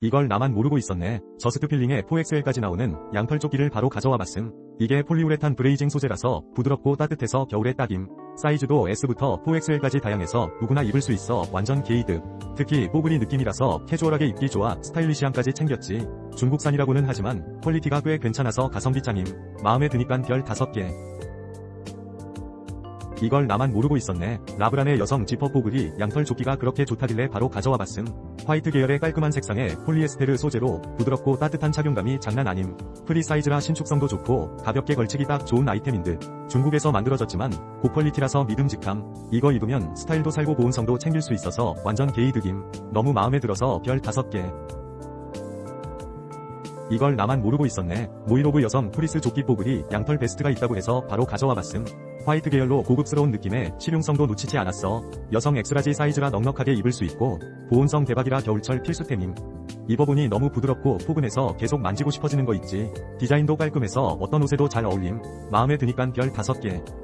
이걸 나만 모르고 있었네. 저스트 필링에 4XL까지 나오는 양털 조끼를 바로 가져와 봤음. 이게 폴리우레탄 브레이징 소재라서 부드럽고 따뜻해서 겨울에 딱임. 사이즈도 S부터 4XL까지 다양해서 누구나 입을 수 있어 완전 게이득. 특히 뽀글이 느낌이라서 캐주얼하게 입기 좋아 스타일리시함까지 챙겼지. 중국산이라고는 하지만 퀄리티가 꽤 괜찮아서 가성비 짱임. 마음에 드니깐 별 5개. 이걸 나만 모르고 있었네. 라브란의 여성 지퍼 포글이 양털 조끼가 그렇게 좋다길래 바로 가져와 봤음. 화이트 계열의 깔끔한 색상에 폴리에스테르 소재로 부드럽고 따뜻한 착용감이 장난 아님. 프리 사이즈라 신축성도 좋고 가볍게 걸치기 딱 좋은 아이템인 듯. 중국에서 만들어졌지만 고퀄리티라서 믿음직함. 이거 입으면 스타일도 살고 보온성도 챙길 수 있어서 완전 게이득임. 너무 마음에 들어서 별 5개. 이걸 나만 모르고 있었네. 모이로브 여성 프리스 조끼 뽀글이 양털 베스트가 있다고 해서 바로 가져와 봤음. 화이트 계열로 고급스러운 느낌에 실용성도 놓치지 않았어. 여성 엑스라지 사이즈라 넉넉하게 입을 수 있고 보온성 대박이라 겨울철 필수템임. 입어보니 너무 부드럽고 포근해서 계속 만지고 싶어지는 거 있지. 디자인도 깔끔해서 어떤 옷에도 잘 어울림. 마음에 드니깐 별 5개.